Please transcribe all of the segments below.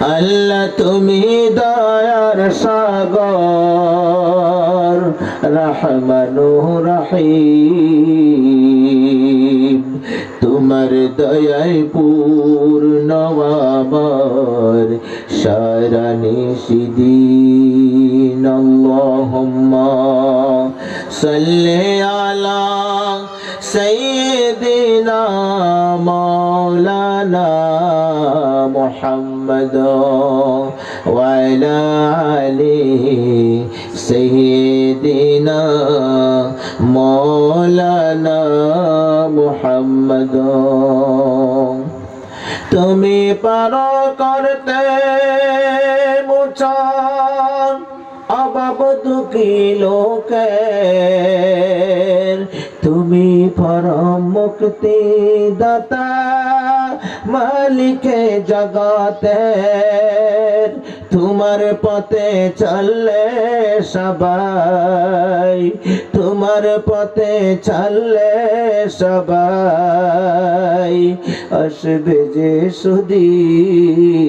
আল্লাহ তুমি দয়ার সাগর, রহমানু রহিম। তোমার দয়ায় পূর্ণ আমার সারা নিষিদিন আল্লাহুম্মা সাল্লি আলা সাইয়্যিদিনা মাওলানা মুহাম্মদ। وعلى آله سيدنا مولانا محمد তুমি পারো করতে মুচন অভাব দুঃখী লোকের তুমি পরম মুক্তি দাতা মালিকে জগতে তোমার পথে চললে সবাই তোমার পথে চললে সবাই আসবে যে সুদিন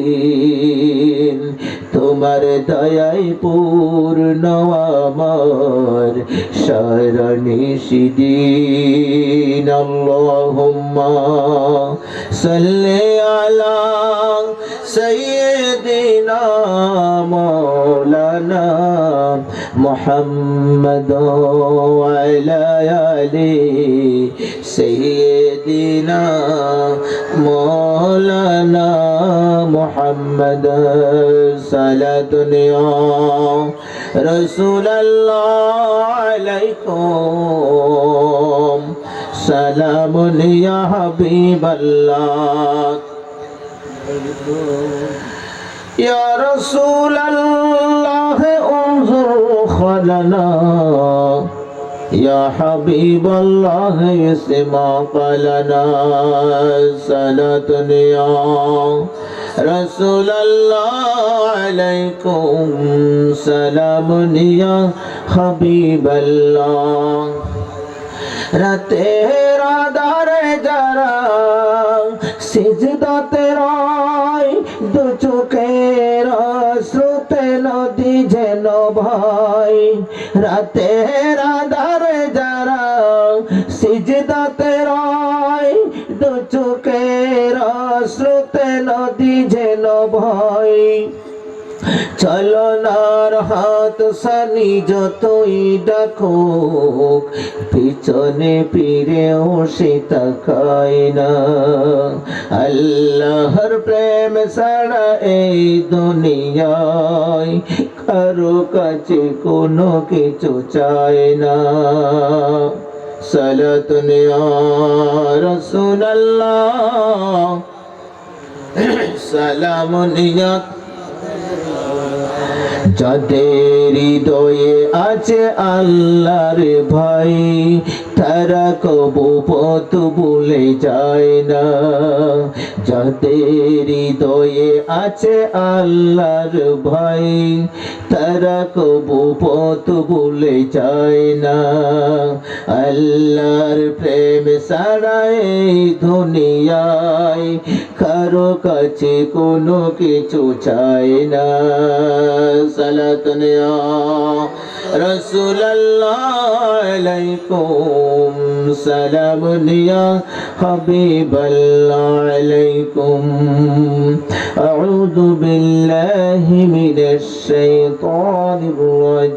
তোমার দয়াই পূর্ণ আমার শরণি সিদিন আল্লাহুম্মা সাল্লি আলা সাইয়্যিদিনা মাওলানা মুহাম্মদ ওয়া আলা আলি সাইয়্যিদিনা مولانا محمد صلاة يا رسول الله عليكم. سلام يا حبيب الله. يا رسول الله انظر خلنا. يا حبيب الله اسمع قلنا. صلاة يا رسول الله عليكم سلام يا حبيب الله রাতের আধারে যারা সিজদাতে রয় দু চোখের শ্রুতে নদী যেন ভয় রাতের আধারে যারা সিজদাতে রয় ভয় চলনার হাত সানি যতই ডাকো পিছনে ফিরেও সে তাকায় না। আল্লাহর প্রেম সারা এই দুনিয়ায় কারও কাছে কোনো কিছু চায় না। সালাতুন ইয়া রাসূলুল্লাহ সালামুন নিয়াত যাদের হৃদয়ে আছে আল্লাহর ভাই তারা কবু পথ ভুলে যায় না। যাদের হৃদয়ে আছে আল্লাহর ভাই তারা কবু পথ ভুলে যায় না। আল্লাহর প্রেম সারা এই দুনিয়ায় কারও কাছে কোনো কিছু চায় না। সালাতুন ইয়া عليكم سلام يا حبيب الله عليكم. أعوذ بالله من الشيطان الرجيم.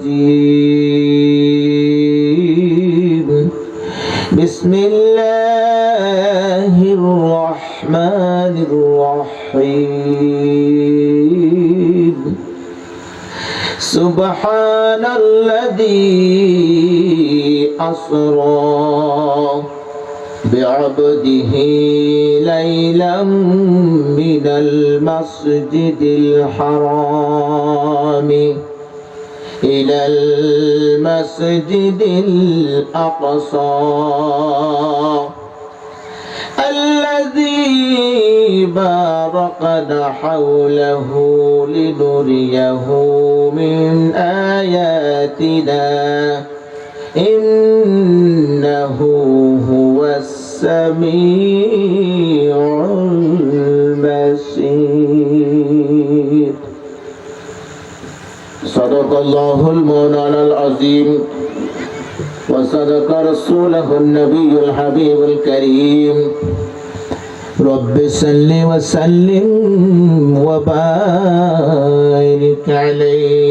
بسم الله الرحمن الرحيم. سبحان الذي أسرى بعبده ليلا من المسجد الحرام إلى المسجد الأقصى. الذي باركنا حوله لنريه من آياتنا. إنه هو السميع البصير. صدق الله المولانا العظيم. وصدق رسوله النبي الحبيب الكريم. رب صل وسلم وبارك عليه.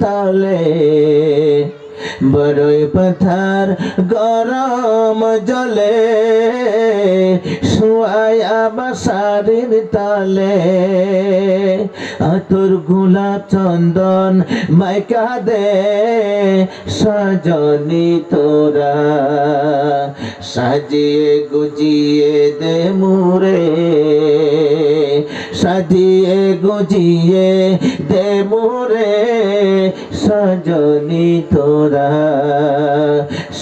তলে। বড়ই পাথার গরম জলে আমার শাড়ির তলে। আতর গোলাপ চন্দন মাইকা দে, সজনি তোরা। সাজিয়ে গুজিয়ে দে মুরে। সাজিয়ে গুজিয়ে দে মুরে, সজনি তোরা।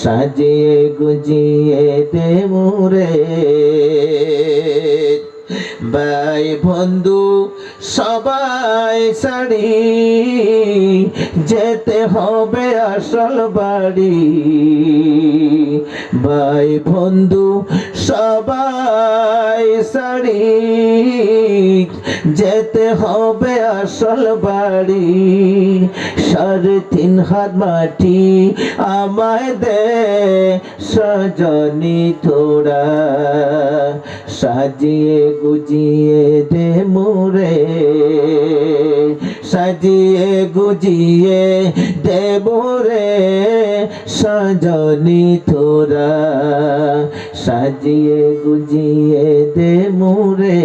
সাজিয়ে গুজিয়ে দে মুরে। ভাই বন্ধু, সবাই শাড়ি যেতে হবে আসল বাড়ি। ভাই বন্ধু সবাই শাড়ি যেতে হবে আসল বাড়ি। সাড়ে তিন হাত মাটি আমায় দে, সজনি তোরা সাজিয়ে গুজিয়ে দে মোরে। সাজিয়ে গুজিয়ে দেব রে সাজনি তোরা। সাজিয়ে গুজিয়ে দেব রে।